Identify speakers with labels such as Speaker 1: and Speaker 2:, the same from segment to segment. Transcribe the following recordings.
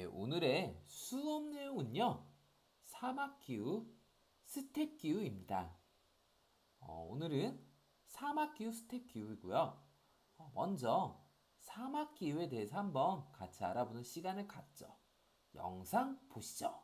Speaker 1: 예, 오늘의 수업 내용은요. 사막기후, 스텝기후입니다. 어, 오늘은 사막기후, 스텝기후이고요. 어, 먼저 사막기후에 대해서 한번 같이 알아보는 시간을 갖죠. 영상 보시죠.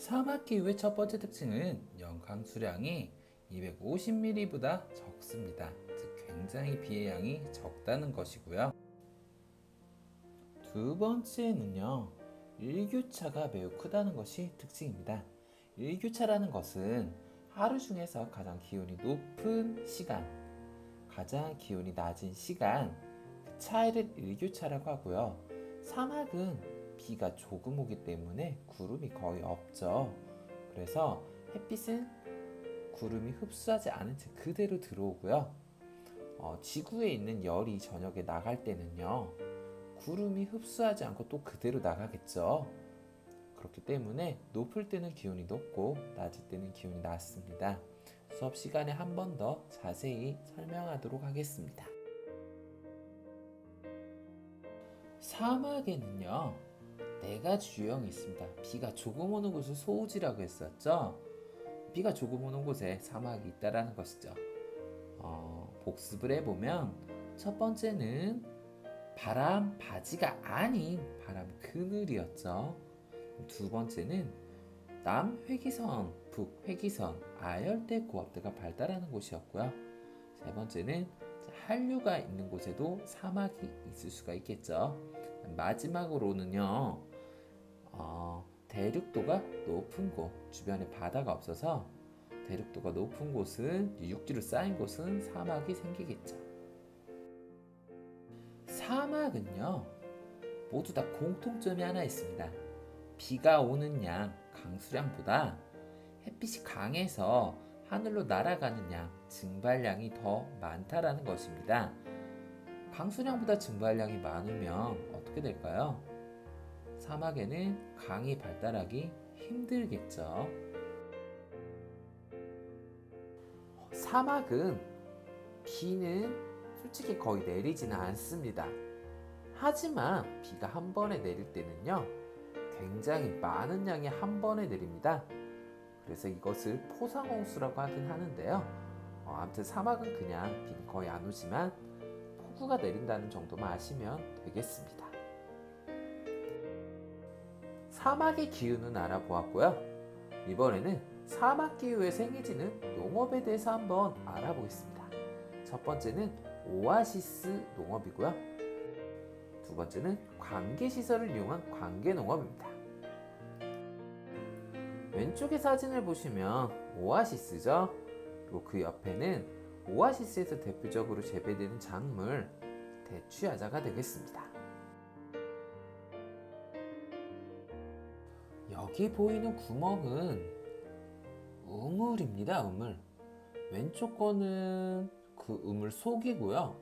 Speaker 1: 사막기후의 첫 번째 특징은 연강 수량이 250ml보다 적습니다. 즉 굉장히 비의 양이 적다는 것이고요. 두 번째는요. 일교차가 매우 크다는 것이 특징입니다. 일교차라는 것은 하루 중에서 가장 기온이 높은 시간, 가장 기온이 낮은 시간, 그 차이를 일교차라고 하고요. 사막은 비가 조금 오기 때문에 구름이 거의 없죠. 그래서 햇빛은 구름이 흡수하지 않은 채 그대로 들어오고요. 어, 지구에 있는 열이 저녁에 나갈 때는요. 구름이 흡수하지 않고 또 그대로 나가겠죠. 그렇기 때문에 높을 때는 기온이 높고 낮을 때는 기온이 낮습니다. 수업 시간에 한 번 더 자세히 설명하도록 하겠습니다. 사막에는요, 네 가지 유형이 있습니다. 비가 조금 오는 곳을 소우지라고 했었죠. 비가 조금 오는 곳에 사막이 있다라는 것이죠. 어, 복습을 해보면 첫 번째는 바람 바지가 아닌 바람 그늘이었죠. 두 번째는 남 회기선, 북 회기선, 아열대 고압대가 발달하는 곳이었고요. 세 번째는 한류가 있는 곳에도 사막이 있을 수가 있겠죠. 마지막으로는요, 어, 대륙도가 높은 곳, 주변에 바다가 없어서 대륙도가 높은 곳은 육지로 쌓인 곳은 사막이 생기겠죠. 사막은요, 모두 다 공통점이 하나 있습니다. 비가 오는 양, 강수량보다 햇빛이 강해서 하늘로 날아가는 양, 증발량이 더 많다라는 것입니다. 강수량보다 증발량이 많으면 어떻게 될까요? 사막에는 강이 발달하기 힘들겠죠. 사막은 비는 솔직히 거의 내리지는 않습니다. 하지만 비가 한 번에 내릴 때는요, 굉장히 많은 양이 한 번에 내립니다. 그래서 이것을 포상홍수라고 하긴 하는데요. 어, 아무튼 사막은 그냥 비는 거의 안 오지만 폭우가 내린다는 정도만 아시면 되겠습니다. 사막의 기후는 알아보았고요. 이번에는 사막 기후에 생기지는 농업에 대해서 한번 알아보겠습니다. 첫 번째는 오아시스 농업이고요. 두 번째는 관계 시설을 이용한 관계 농업입니다. 왼쪽의 사진을 보시면 오아시스죠. 그리고 그 옆에는 오아시스에서 대표적으로 재배되는 작물 대추야자가 되겠습니다. 여기 보이는 구멍은 우물입니다. 우물. 왼쪽 거는 그 우물 속이고요.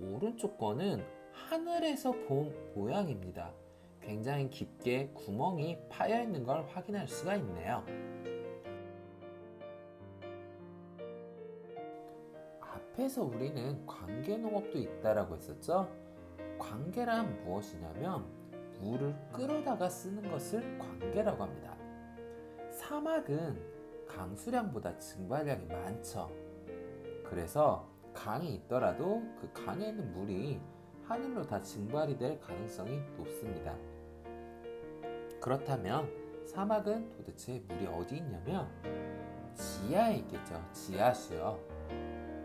Speaker 1: 오른쪽 거는 하늘에서 본 모양입니다. 굉장히 깊게 구멍이 파여 있는 걸 확인할 수가 있네요. 앞에서 우리는 관계 농업도 있다라고 했었죠. 관계란 무엇이냐면 물을 끌어다가 쓰는 것을 관계라고 합니다. 사막은 강수량보다 증발량이 많죠. 그래서 강이 있더라도 그 강에 있는 물이 하늘로 다 증발이 될 가능성이 높습니다. 그렇다면 사막은 도대체 물이 어디 있냐면 지하에 있겠죠. 지하수요.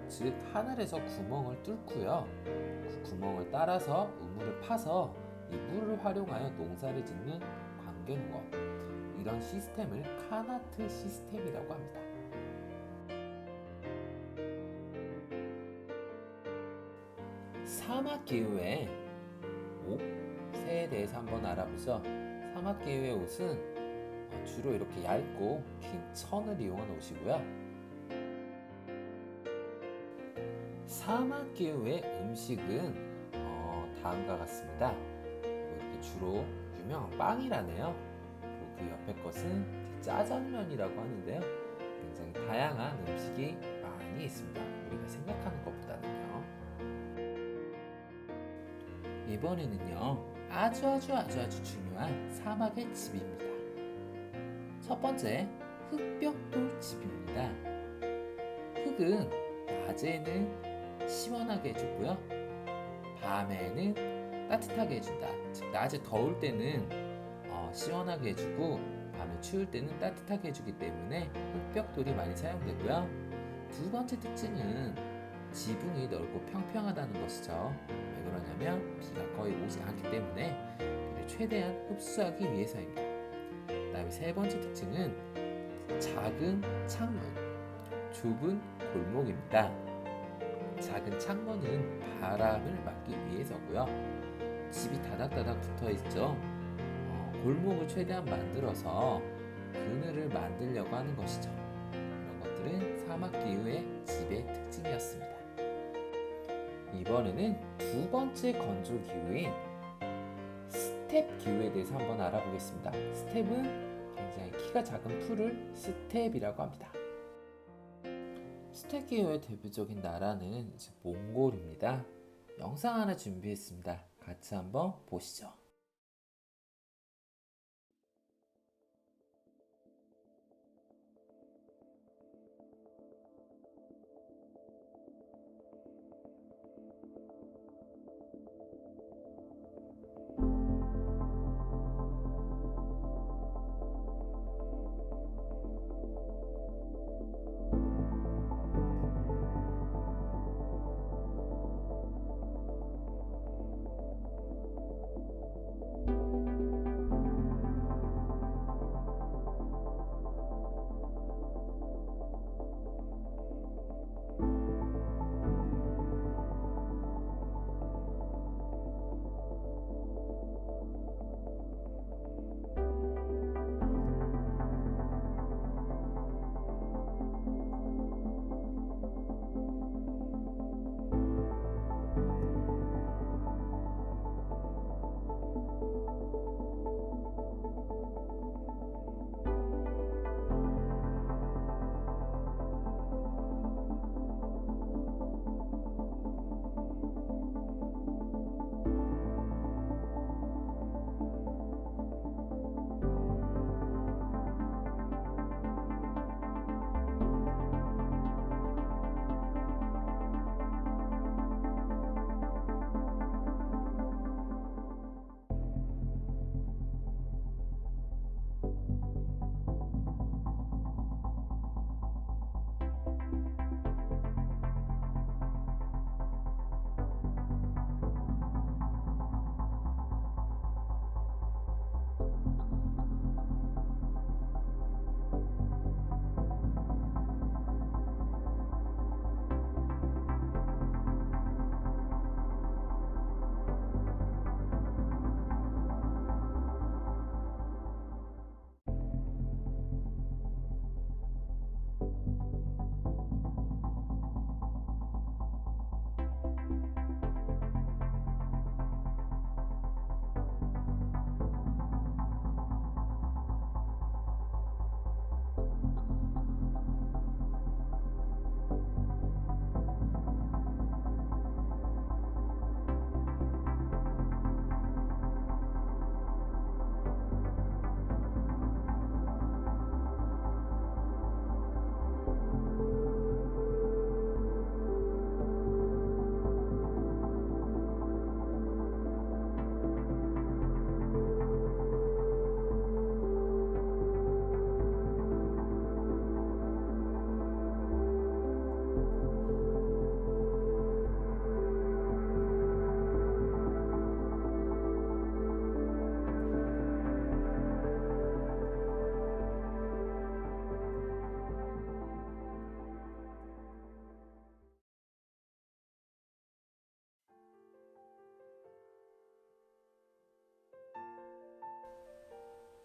Speaker 1: 즉 하늘에서 구멍을 뚫고요. 그 구멍을 따라서 우물을 파서 이 물을 활용하여 농사를 짓는 관계농업 이런 시스템을 카나트 시스템이라고 합니다. 사막 기후의 옷에 대해서 한번 알아보죠. 사막 기후의 옷은 어, 주로 이렇게 얇고 긴 천을 이용한 옷이고요. 사막 기후의 음식은 어, 다음과 같습니다. 주로 유명한 빵이라네요. 그 옆에 것은 짜장면이라고 하는데요. 굉장히 다양한 음식이 많이 있습니다. 우리가 생각하는 것보다는요. 이번에는요 아주 아주 아주 아주 중요한 사막의 집입니다. 첫 번째 흙벽돌 집입니다. 흙은 낮에는 시원하게 해주고요, 밤에는 따뜻하게 해준다. 즉 낮에 더울 때는 어, 시원하게 해주고 밤에 추울 때는 따뜻하게 해주기 때문에 흙벽돌이 많이 사용되고요. 두 번째 특징은 지붕이 넓고 평평하다는 것이죠. 왜 그러냐면 비가 거의 오지 않기 때문에 비를 최대한 흡수하기 위해서입니다. 그 다음에 세 번째 특징은 작은 창문, 좁은 골목입니다. 작은 창문은 바람을 막기 위해서고요. 집이 다닥다닥 붙어 있죠. 어, 골목을 최대한 만들어서 그늘을 만들려고 하는 것이죠. 이런 것들은 사막 기후의 집의 특징이었습니다. 이번에는 두 번째 건조 기후인 스텝 기후에 대해서 한번 알아보겠습니다. 스텝은 굉장히 키가 작은 풀을 스텝이라고 합니다. 스텝 기후의 대표적인 나라는 몽골입니다. 영상 하나 준비했습니다. 같이 한번 보시죠.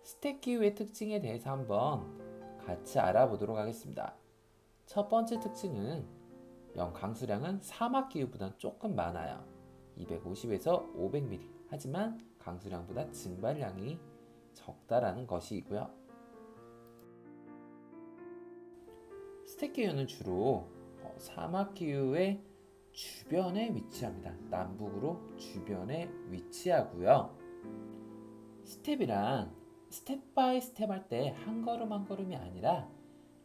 Speaker 1: 스택 기후의 특징에 대해서 한번 같이 알아보도록 하겠습니다. 첫 번째 특징은 연 강수량은 사막 기후보다 조금 많아요. 250에서 500mm. 하지만 강수량보다 증발량이 적다라는 것이고요. 스택 기후는 주로 어, 사막 기후의 주변에 위치합니다. 남북으로 주변에 위치하고요. 스텝이란 스텝 바이 스텝 할 때 한 걸음 한 걸음이 아니라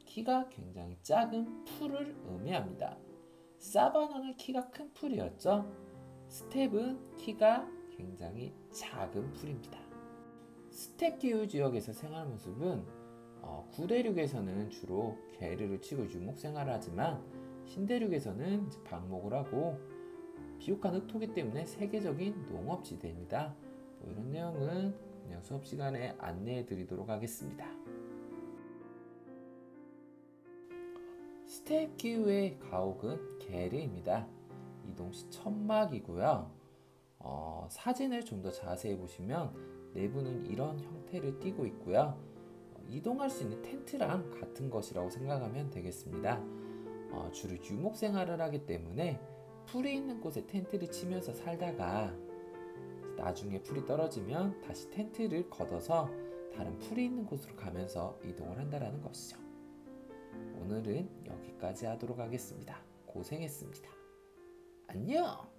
Speaker 1: 키가 굉장히 작은 풀을 의미합니다. 사바나는 키가 큰 풀이었죠. 스텝은 키가 굉장히 작은 풀입니다. 스텝 기후 지역에서 생활 모습은 어, 구대륙에서는 주로 게르를 치고 유목 생활을 하지만 신대륙에서는 방목을 하고 비옥한 흑토기 때문에 세계적인 농업지대입니다. 뭐 이런 내용은 그냥 수업 시간에 안내해 드리도록 하겠습니다. 기후의 가옥은 게르입니다. 이동시 천막이고요. 어, 사진을 좀 더 자세히 보시면 내부는 이런 형태를 띠고 있고요. 어, 이동할 수 있는 텐트랑 같은 것이라고 생각하면 되겠습니다. 어, 주로 유목 생활을 하기 때문에 풀이 있는 곳에 텐트를 치면서 살다가 나중에 풀이 떨어지면 다시 텐트를 걷어서 다른 풀이 있는 곳으로 가면서 이동을 한다라는 것이죠. 오늘은 여기까지 하도록 하겠습니다. 고생했습니다. 안녕!